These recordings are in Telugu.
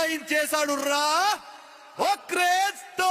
నిశ్చయించేశాడు రా ఓ క్రేజ్తో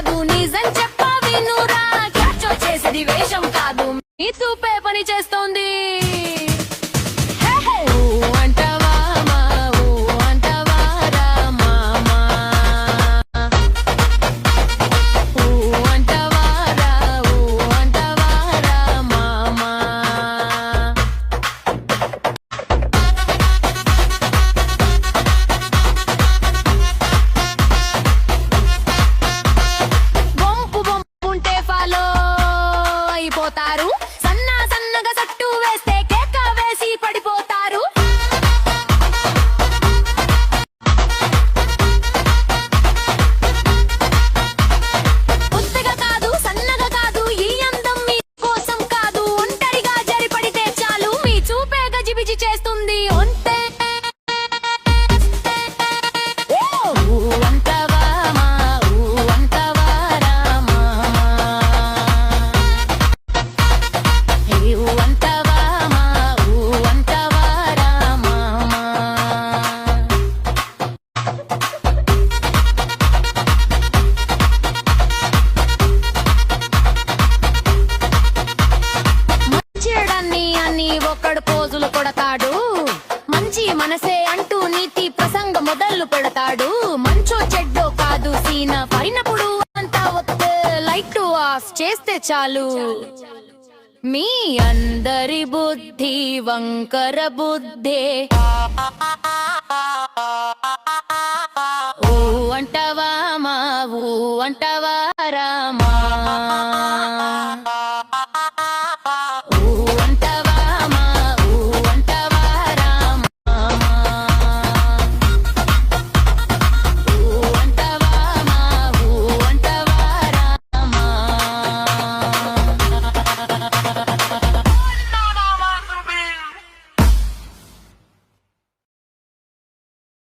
તારું మనసే అంటూ నీతి ప్రసంగ మొదలు పెడతాడు. మంచో చెడ్డో కాదు సీన. పడినప్పుడు అంతా వస్తే లైట్ టు ఆఫ్ చేస్తే చాలు. మీ అందరి బుద్ధి వంకర బుద్ధే. ఓ అంటవా మా ఊ అంటవా రామా.